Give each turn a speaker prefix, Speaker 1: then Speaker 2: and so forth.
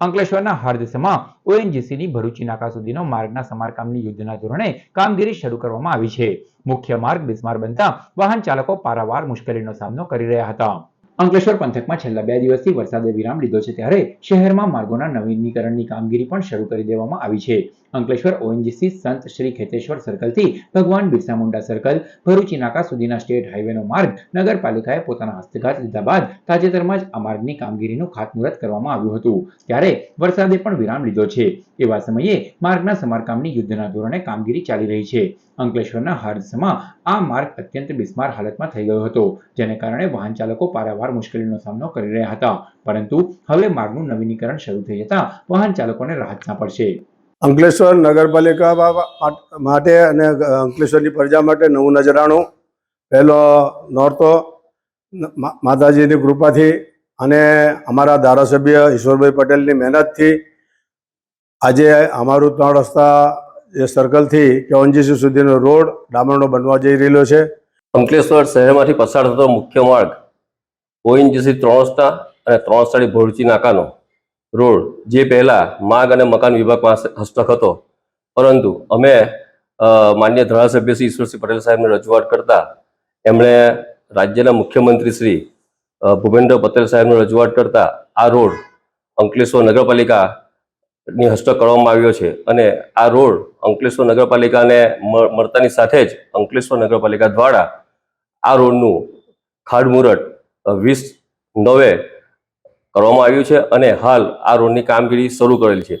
Speaker 1: અંકલેશ્વરના હાર્દસમાં ઓએનજીસીની ભરૂચી નાકા સુધીનો માર્ગના સમારકામની યુદ્ધના ધોરણે કામગીરી શરૂ કરવામાં આવી છે. મુખ્ય માર્ગ બિસ્માર બનતા વાહન ચાલકો પારાવાર મુશ્કેલીનો સામનો કરી રહ્યા હતા. અંકલેશ્વર પંથકમાં છેલ્લા બે દિવસથી વરસાદે વિરામ લીધો છે ત્યારે શહેરમાં માર્ગોના નવીનીકરણની કામગીરી પણ શરૂ કરી દેવામાં આવી છે. અંકલેશ્વર ઓએનજીસી સંત શ્રી ખેતેશ્વર સર્કલથી ભગવાન બિરસા મુંડા સર્કલ ભરૂચી નાકા સુધીના સ્ટેટ હાઈવેનો માર્ગ નગરપાલિકાએ પોતાના હસ્તઘાત લીધા બાદ તાજેતરમાં જ આ માર્ગની કામગીરીનું ખાતમુહૂર્ત કરવામાં આવ્યું હતું. ત્યારે વરસાદે પણ વિરામ લીધો છે. એવા સમયે માર્ગના સમારકામની યુદ્ધના ધોરણે કામગીરી ચાલી રહી છે. અંકલેશ્વરના હાર્દસમાં આ માર્ગ અત્યંત બિસ્માર હાલતમાં થઈ ગયો હતો, જેને કારણે વાહન ચાલકો પારાવાર મુશ્કેલીનો સામનો કરી રહ્યા હતા. પરંતુ હવે માર્ગનું નવીનીકરણ શરૂ થઈ જતા વાહન ચાલકોને રાહત સાંપડશે
Speaker 2: અંકલેશ્વર નગરપાલિકા માટે અને અંકલેશ્વરની પ્રજા માટે નવું નજરાણું પહેલો નોરતો માતાજીની કૃપાથી અને અમારા ધારાસભ્ય ઈશ્વરભાઈ પટેલની મહેનતથી આજે અમારું ત્રણ રસ્તા જે સર્કલથી કે ઓનજીસી સુધીનો રોડ ડામરનો બનવા જઈ રહેલો છે.
Speaker 3: અંકલેશ્વર શહેરમાંથી પસાર થતો મુખ્ય માર્ગ ઓએનજીસી ત્રણ રસ્તા અને ત્રણ સ્થળે ભોળચી નાકાનો રોડ, જે પહેલાં માર્ગ અને મકાન વિભાગ પાસે હસ્તક હતો. પરંતુ અમે માન્ય ધારાસભ્ય શ્રી ઈશ્વરસિંહ પટેલ સાહેબને રજૂઆત કરતા એમણે રાજ્યના મુખ્યમંત્રી શ્રી ભૂપેન્દ્ર પટેલ સાહેબને રજૂઆત કરતા આ રોડ અંકલેશ્વર નગરપાલિકાની હસ્તક કરવામાં આવ્યો છે અને આ રોડ અંકલેશ્વર નગરપાલિકાને મળતાની સાથે જ અંકલેશ્વર નગરપાલિકા દ્વારા આ રોડનું ખાતમુહૂર્ત વીસ નવે કરવામાં આવ્યું છે અને હાલ આ રોડની કામગીરી શરૂ કરેલી છે.